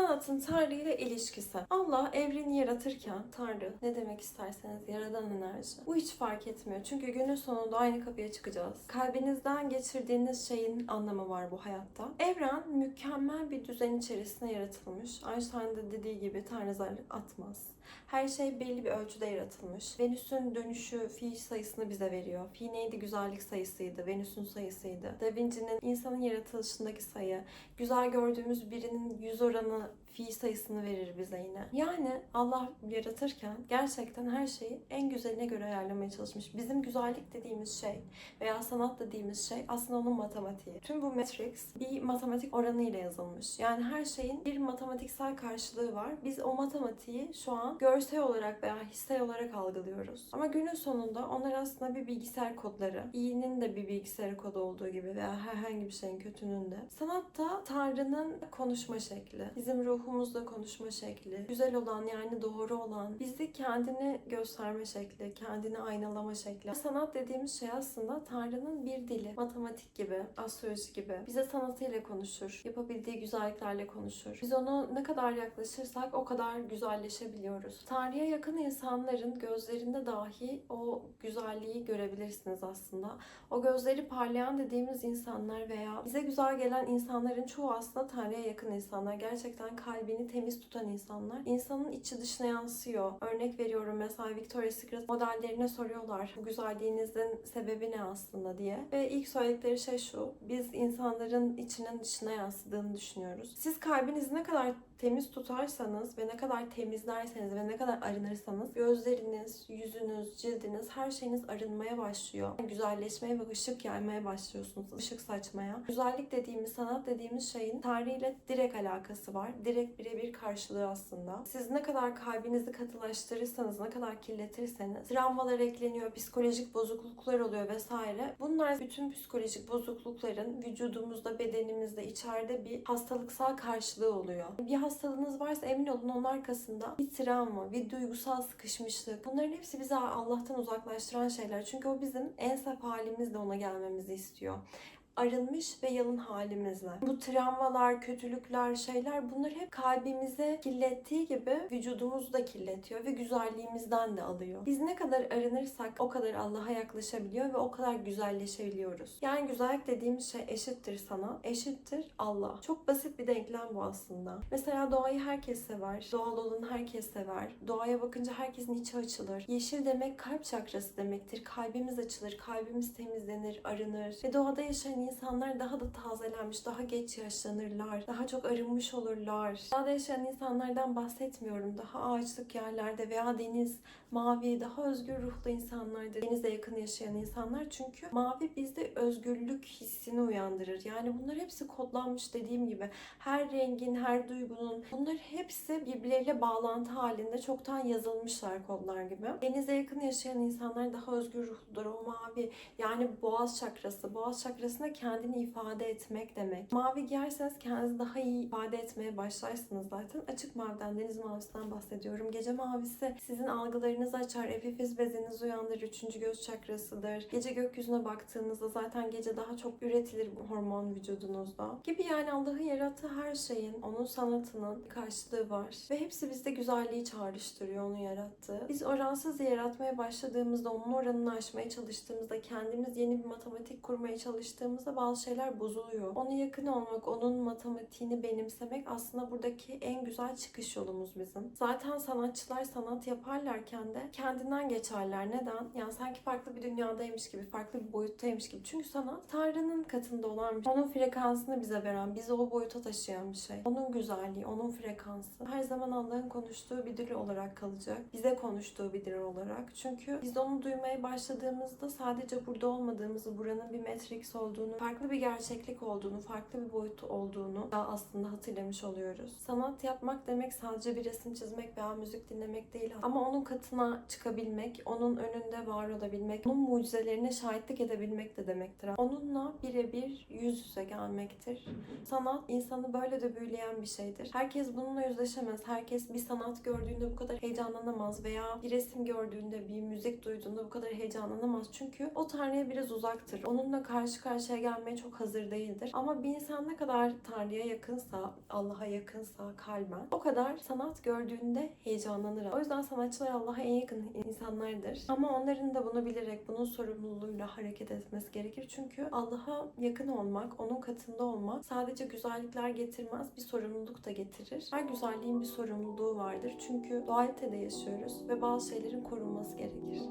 Sanatın Tanrı ile ilişkisi. Allah evreni yaratırken Tanrı ne demek isterseniz yaradan enerji. Bu hiç fark etmiyor. Çünkü günün sonunda aynı kapıya çıkacağız. Kalbinizden geçirdiğiniz şeyin anlamı var bu hayatta. Evren mükemmel bir düzen içerisinde yaratılmış. Einstein de dediği gibi Tanrı zar atmaz. Her şey belli bir ölçüde yaratılmış. Venüs'ün dönüşü fi sayısını bize veriyor. Fi neydi? Güzellik sayısıydı. Venüs'ün sayısıydı. Da Vinci'nin insanın yaratılışındaki sayı. Güzel gördüğümüz birinin yüz oranı fi sayısını verir bize yine. Yani Allah yaratırken gerçekten her şeyi en güzeline göre ayarlamaya çalışmış. Bizim güzellik dediğimiz şey veya sanat dediğimiz şey aslında onun matematiği. Tüm bu matrix bir matematik oranı ile yazılmış. Yani her şeyin bir matematiksel karşılığı var. Biz o matematiği şu an görsel olarak veya hissel olarak algılıyoruz. Ama günün sonunda onlar aslında bir bilgisayar kodları. İyinin de bir bilgisayar kodu olduğu gibi veya herhangi bir şeyin kötünün de. Sanat da Tanrı'nın konuşma şekli. Bizim ruhumuzla konuşma şekli. Güzel olan yani doğru olan. Bizi kendini gösterme şekli. Kendini aynalama şekli. Sanat dediğimiz şey aslında Tanrı'nın bir dili. Matematik gibi, astroloji gibi. Bize sanatıyla konuşur. Yapabildiği güzelliklerle konuşur. Biz ona ne kadar yaklaşırsak o kadar güzelleşebiliyoruz. Tanrı'ya yakın insanların gözlerinde dahi o güzelliği görebilirsiniz aslında. O gözleri parlayan dediğimiz insanlar veya bize güzel gelen insanların çoğu aslında Tanrı'ya yakın insanlar. Gerçekten kalbini temiz tutan insanlar. İnsanın içi dışına yansıyor. Örnek veriyorum mesela Victoria's Secret modellerine soruyorlar. Bu güzelliğinizin sebebi ne aslında diye. Ve ilk söyledikleri şey şu. Biz insanların içinin dışına yansıdığını düşünüyoruz. Siz kalbinizi ne kadar temiz tutarsanız ve ne kadar temizlerseniz ve ne kadar arınırsanız gözleriniz, yüzünüz, cildiniz her şeyiniz arınmaya başlıyor. Güzelleşmeye ve ışık yaymaya başlıyorsunuz. Işık saçmaya. Güzellik dediğimiz, sanat dediğimiz şeyin tarihiyle direkt alakası var. Direkt birebir karşılığı aslında. Siz ne kadar kalbinizi katılaştırırsanız, ne kadar kirletirseniz travmalar ekleniyor, psikolojik bozukluklar oluyor vesaire. Bunlar bütün psikolojik bozuklukların vücudumuzda, bedenimizde, içeride bir hastalıksal karşılığı oluyor. Bir hastalığınız varsa emin olun onun arkasında bir travma, bir duygusal sıkışmışlık. Bunların hepsi bizi Allah'tan uzaklaştıran şeyler. Çünkü o bizim en saf halimizle ona gelmemizi istiyor arınmış ve yalın halimizle. Bu travmalar, kötülükler, şeyler bunlar hep kalbimize kirlettiği gibi vücudumuzu da kirletiyor ve güzelliğimizden de alıyor. Biz ne kadar arınırsak o kadar Allah'a yaklaşabiliyor ve o kadar güzelleşebiliyoruz. Yani güzellik dediğimiz şey eşittir sana, eşittir Allah. Çok basit bir denklem bu aslında. Mesela doğayı herkes sever, doğal olanı herkes sever. Doğaya bakınca herkesin içi açılır. Yeşil demek kalp çakrası demektir. Kalbimiz açılır, kalbimiz temizlenir, arınır. Ve doğada yaşayan insanlar daha da tazelenmiş, daha geç yaşlanırlar, daha çok arınmış olurlar. Doğada yaşayan insanlardan bahsetmiyorum. Daha ağaçlık yerlerde veya deniz, mavi, daha özgür ruhlu insanlardır. Denize yakın yaşayan insanlar. Çünkü mavi bizde özgürlük hissini uyandırır. Yani bunlar hepsi kodlanmış dediğim gibi. Her rengin, her duygunun bunlar hepsi birbirleriyle bağlantı halinde çoktan yazılmışlar kodlar gibi. Denize yakın yaşayan insanlar daha özgür ruhludur. O mavi yani boğaz çakrası. Boğaz kendini ifade etmek demek. Mavi giyerseniz kendinizi daha iyi ifade etmeye başlarsınız zaten. Açık maviden, deniz mavisinden bahsediyorum. Gece mavisi sizin algılarınızı açar. Epifiz bezinizi uyandırır. Üçüncü göz çakrasıdır. Gece gökyüzüne baktığınızda zaten gece daha çok üretilir bu hormon vücudunuzda. Gibi yani Allah'ın yarattığı her şeyin, onun sanatının karşılığı var. Ve hepsi bizde güzelliği çağrıştırıyor onu yarattığı. Biz oransız yaratmaya başladığımızda, onun oranını aşmaya çalıştığımızda, kendimiz yeni bir matematik kurmaya çalıştığımızda bazı şeyler bozuluyor. Ona yakın olmak, onun matematiğini benimsemek aslında buradaki en güzel çıkış yolumuz bizim. Zaten sanatçılar sanat yaparlarken de kendinden geçerler. Neden? Yani sanki farklı bir dünyadaymış gibi, farklı bir boyuttaymış gibi. Çünkü sanat Tanrı'nın katında olan bir şey. Onun frekansını bize veren, bizi o boyuta taşıyan bir şey. Onun güzelliği, onun frekansı. Her zaman Allah'ın konuştuğu bir dil olarak kalacak. Bize konuştuğu bir dil olarak. Çünkü biz onu duymaya başladığımızda sadece burada olmadığımızı, buranın bir Matrix olduğunu, farklı bir gerçeklik olduğunu, farklı bir boyut olduğunu da aslında hatırlamış oluyoruz. Sanat yapmak demek sadece bir resim çizmek veya müzik dinlemek değil. Ama onun katına çıkabilmek, onun önünde var olabilmek, onun mucizelerine şahitlik edebilmek de demektir. Onunla birebir yüz yüze gelmektir. Sanat insanı böyle de büyüleyen bir şeydir. Herkes bununla yüzleşemez. Herkes bir sanat gördüğünde bu kadar heyecanlanamaz veya bir resim gördüğünde, bir müzik duyduğunda bu kadar heyecanlanamaz. Çünkü o Tanrı'ya biraz uzaktır. Onunla karşı karşıya gelmeye çok hazır değildir. Ama bir insan ne kadar Tanrı'ya yakınsa, Allah'a yakınsa kalben o kadar sanat gördüğünde heyecanlanır. O yüzden sanatçılar Allah'a en yakın insanlardır. Ama onların da bunu bilerek, bunun sorumluluğuyla hareket etmesi gerekir. Çünkü Allah'a yakın olmak, onun katında olmak sadece güzellikler getirmez, bir sorumluluk da getirir. Her güzelliğin bir sorumluluğu vardır. Çünkü dualitede yaşıyoruz ve bazı şeylerin korunması gerekir.